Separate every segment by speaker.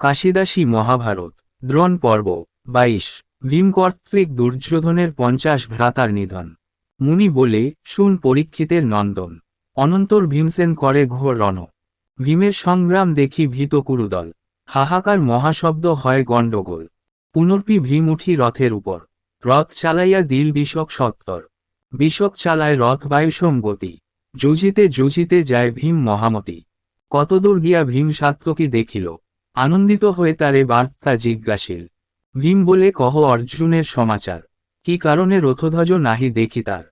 Speaker 1: কাশিদাসী মহাভারত, দ্রোণ পর্ব, বাইশ, ভীম কর্তৃক দুর্যোধনের পঞ্চাশ ভ্রাতার নিধন। মুনি বলে, শুন পরীক্ষিতের নন্দন, অনন্তর ভীমসেন করে ঘোর রণ। ভীমের সংগ্রাম দেখি ভীত কুরুদল, হাহাকার মহাশব্দ হয় গণ্ডগোল। পুনর্পি ভীম উঠি রথের উপর, রথ চালাইয়া দিল বিষক সত্তর। বিষক চালায় রথ বায়ুসম গতি, যুজিতে যুজিতে যায় ভীম মহামতি। কতদূর গিয়া ভীম সাত্তকী দেখিল আনন্দিত হয়ে তারে বার্তা জিজ্ঞাসিল, ভীম বলে কহ অর্জুনের সমাচার, কি কারণে রথধ্বজ নাহি দেখি তার?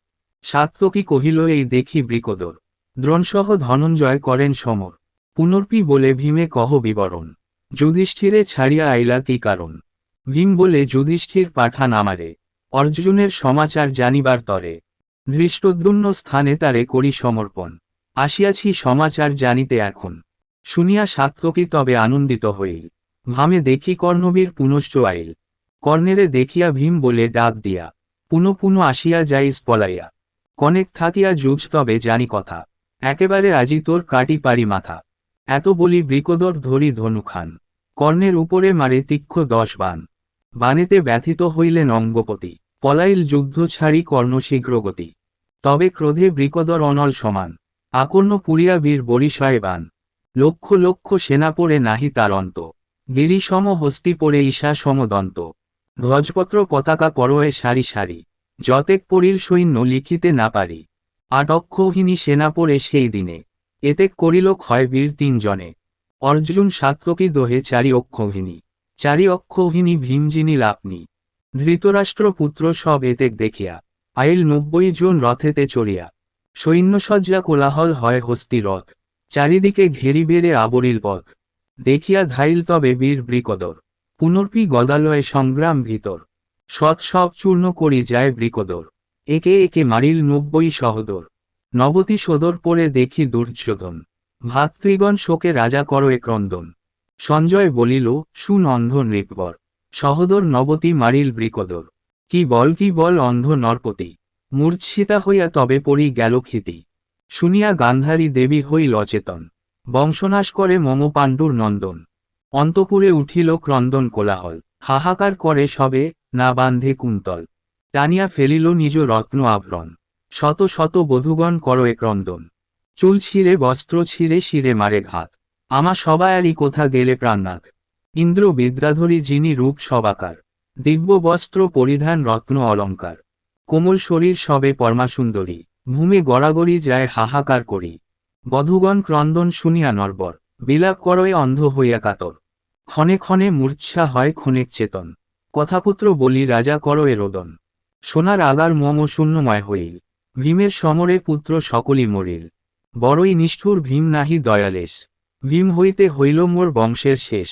Speaker 1: সাত্তকী কহিল এই দেখি বৃকদর। দ্রোণসহ ধনঞ্জয় করেন সমর, পুনর্পি বলে ভীমে কহ বিবরণ, যুধিষ্ঠিরে ছাড়িয়া আইলা কি কারণ? ভীম বলে যুধিষ্ঠির পাঠান আমারে, অর্জুনের সমাচার জানিবার তরে। ধৃষ্টদ্যুন্ন স্থানে তারে করি সমর্পণ, আসিয়াছি সমাচার জানিতে এখন। শুনিয়া সাত্তকী তবে আনন্দিত হইল। ভামে দেখি কর্ণবীর পুনশ্চ আইল। কর্ণেরে দেখিয়া ভীম বলে ডাক দিয়া, পুনঃ পুন আসিয়া যাইস পলাইয়া কনেক থাকিয়া যুজ তবে জানি কথা। একেবারে আজি তোর কাটি পারি মাথা। এত বলি বৃকদর ধরি ধনু খান। কর্ণের উপরে মারে তীক্ষ্ণ দশ বান। বানেতে ব্যথিত হইলেন অঙ্গপতি। পলাইল যুদ্ধ ছাড়ি কর্ণ শীঘ্রগতি তবে ক্রোধে বৃকদর অনল সমান। আকর্ণ পুরিয়া বীর বরিশয় বান। লক্ষ লক্ষ সেনা পড়ে নাহি তার অন্ত। গিরিসম হস্তি পড়ে ঈশা সমদন্ত। ধ্বজপত্র পতাকা পরয়ে সারি সারি। যতেক পরিল সৈন্য লিখিতে না পারি। আটক্ষৌহিনী সেনা পড়ে সেই দিনে। এতেক করিল ক্ষয় বীর তিনজনে। অর্জুন সাত্তকী দোহে চারি অক্ষৌহিনী চারি অক্ষৌহিনী ভীমজিনী লাপনি ধৃতরাষ্ট্র পুত্র সব এতেক দেখিয়া। আইল নব্বই জন রথেতে চড়িয়া। সৈন্যসজ্জা কোলাহল হয় হস্তি রথ। চারিদিকে ঘেরি বেড়ে আবরিল পথ। দেখিয়া ধাইল তবে বীর বৃকদর। পুনর্পি গদালয়ে সংগ্রাম ভিতর। সৎ সব চূর্ণ করি যায় বৃকদর। একে একে মারিল নব্বই সহদর। নবতী সদর পরে দেখি দুর্যোধন। ভাতৃগণ শোকে রাজা কর ক্রন্দন সঞ্জয় বলিল সুনন্ধ নৃপবর। সহদর নবতী মারিল বৃকদর। কি বল কি বল, অন্ধ নরপতি। মূর্ছিতা হইয়া তবে পড়ি গেল ক্ষিতি। শুনিয়া গান্ধারী দেবী হইল অচেতন বংশনাশ করে মম পাণ্ডুর নন্দন। অন্তপুরে উঠিল ক্রন্দন কোলাহল। হাহাকার করে সবে, না বান্ধে কুন্তল। টানিয়া ফেলিল নিজ রত্ন আভরণ। শত শত বধূগণ কর এ ক্রন্দন। চুল ছিঁড়ে, বস্ত্র ছিঁড়ে, শিরে মারে ঘাত। আমা সবায়ারই কোথা গেলে প্রাণনাথ? ইন্দ্র বিদ্যাধরী যিনি রূপ সবাকার। দিব্য বস্ত্র পরিধান, রত্ন অলঙ্কার কোমল শরীর সবে পরমাসুন্দরী। ভূমে গড়াগড়ি যায় হাহাকার করি। বধুগণ ক্রন্দন শুনিয়া নরবর, বিলাপ করয়ে অন্ধ হইয়া কাতর। ক্ষণে ক্ষণে মূর্চ্ছা হয় ক্ষণিক চেতন। কথাপুত্র বলি, রাজা করয়ে রোদন। সোনার আগার মম শূন্যময় হইল। ভীমের সমরে পুত্র সকলই মরিল। বড়ই নিষ্ঠুর ভীম নাহি দয়ালেশ। ভীম হইতে হইল মোর বংশের শেষ।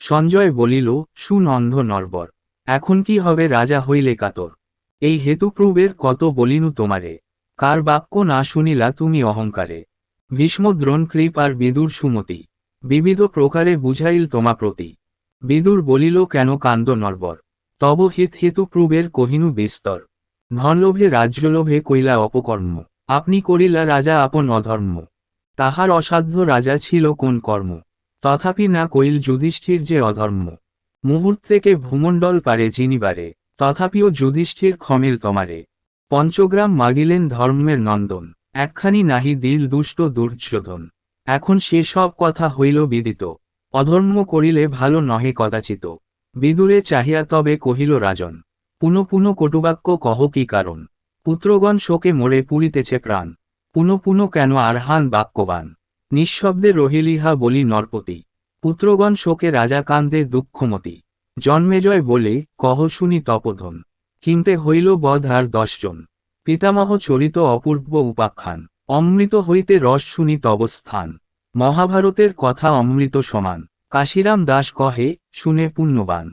Speaker 1: সঞ্জয় বলিল সুনন্ধ নরবর, এখন কি হবে রাজা হইলে কাতর? এই হেতুপ্রুবের কত বলিনু তোমারে? কার বাক্য না শুনিলা তুমি অহংকারে। ভীষ্মদ্রোণ কৃপ আর বিদুর সুমতি। বিবিধ প্রকারে বুঝাইল তোমা প্রতি। বিদুর বলিল, কেন কান্দ নরবর? তব হিত হেতুপ্রুবের কহিনু বিস্তর। ধনলোভে, রাজ্যলোভে কইলা অপকর্ম। আপনি করিলা রাজা আপন অধর্ম। তাহার অসাধ্য রাজা ছিল কোন কর্ম? তথাপি না কইল যুধিষ্ঠির যে অধর্ম। মুহূর্তেকে ভূমণ্ডল পারে জিনিবারে তথাপিও যুধিষ্ঠির ক্ষমিল তোমারে। পঞ্চগ্রাম মাগিলেন ধর্মের নন্দন, একখানি নাহি দিল দুষ্ট দুর্যোধন। এখন সে সব কথা হইল বিদিত, অধর্ম করিলে ভালো নহে কদাচিত। বিদুরে চাহিয়া তবে কহিল রাজন, পুনঃ পুন কটুবাক্য কহ কি কারণ? পুত্রগণ শোকে মরে পুরিতেছে প্রাণ, পুনঃ পুন কেন আরহান বাক্যবান? নিঃশব্দে রহিলিহা বলি নরপতি, পুত্রগণ শোকে রাজা কান্দে দুঃখমতি। জন্মেজয় বলে কহ শুনি তপধন। কিনতে হইল বধ আর দশজন। পিতামহ চরিত অপূর্ব উপাখ্যান। অমৃত হইতে রস শুনি তবস্থান মহাভারতের কথা অমৃত সমান। কাশিরাম দাস কহে, শুনে পুণ্যবান।